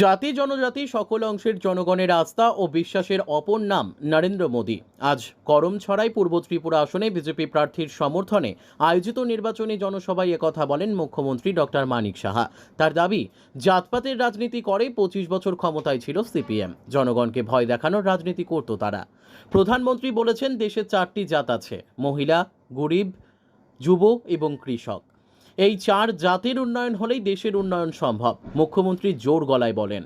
জাতি জনজাতি সকল অংশের জনগণের আস্থা ও বিশ্বাসের অপর নাম নরেন্দ্র মোদী। আজ করমছড়াই পূর্ব ত্রিপুরা আসনে বিজেপি প্রার্থীর সমর্থনে আয়োজিত নির্বাচনী জনসভায় একথা বলেন মুখ্যমন্ত্রী ডক্টর মানিক সাহা। তার দাবি, জাতপাতের রাজনীতি করে পঁচিশ বছর ক্ষমতায় ছিল সিপিএম। জনগণকে ভয় দেখানোর রাজনীতি করত তারা। প্রধানমন্ত্রী বলেছেন, দেশে চারটি জাত আছে, মহিলা, গরিব যুব এবং কৃষক। এই চার জাতির উন্নয়ন হলেই দেশের উন্নয়ন সম্ভব, মুখ্যমন্ত্রী জোর গলায় বলেন।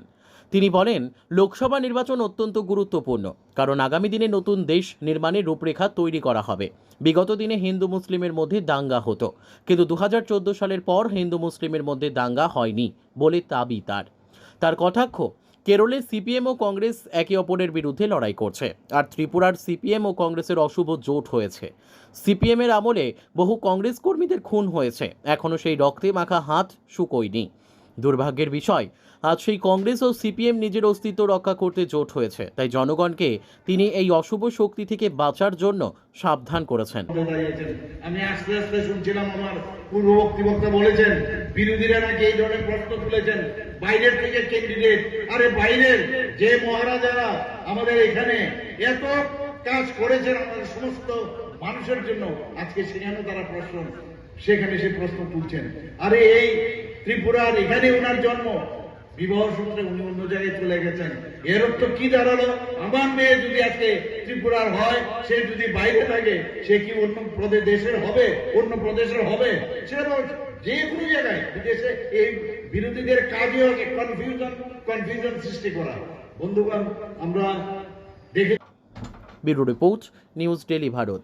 তিনি বলেন, লোকসভা নির্বাচন অত্যন্ত গুরুত্বপূর্ণ, কারণ আগামী দিনে নতুন দেশ নির্মাণের রূপরেখা তৈরি করা হবে। বিগত দিনে হিন্দু মুসলিমের মধ্যে দাঙ্গা হতো, কিন্তু দু হাজার চোদ্দ সালের পর হিন্দু মুসলিমের মধ্যে দাঙ্গা হয়নি বলে দাবি তার। তার কটাক্ষ কেরলে সিপিএম ও কংগ্রেস একে অপরের বিরুদ্ধে লড়াই করছে, আর ত্রিপুরার সিপিএম ও কংগ্রেসের অশুভ জোট হয়েছে। সিপিএমের আমলে বহু কংগ্রেস কর্মীদের খুন হয়েছে এখনও সেই রক্তে মাখা হাত শুকোয়নি দুর্ভাগ্যের বিষয়, আজ সেই কংগ্রেস ও সিপিএম নিজের অস্তিত্ব রক্ষা করতে জোট হয়েছে, তাই জনগণকে তিনি এই অশুভ শক্তি থেকে বাঁচার জন্য সাবধান করেছেন। আমি আস্তে আস্তে শুনছিলাম আমার বক্তৃবক্তা বলেছেন বিরোধীরা নাকি এই ধরনের প্রশ্ন তুলেছেন? বাইরের থেকে ক্যান্ডিডেট আরে বাইরের, যে মহারাজারা আমাদের এখানে এত কাজ করেছেন আমাদের সমস্ত মানুষের জন্য, আজকে সেখানে তারা প্রশ্ন, সেখানে সে প্রশ্ন তুলছেন। আরে এই ত্রিপুরার এখানে ওনার জন্ম বিবাহ সূত্রে উনি অন্য জায়গায় চলে গেছেন। এর অর্থ কি দাঁড়াল? আমার মেয়ে যদি আজকে ত্রিপুরার হয়, সে যদি বাইরে থাকে, সে কি অন্য দেশের হবে? অন্য প্রদেশের হবে? সেটা যে কোনো জায়গায় বিদেশে এই বিরোধীদের কাজই হচ্ছে কনফিউশন কনফিউশন সৃষ্টি করা। বন্ধুগণ, আমরা দেখে bureau report, news daily Bharat.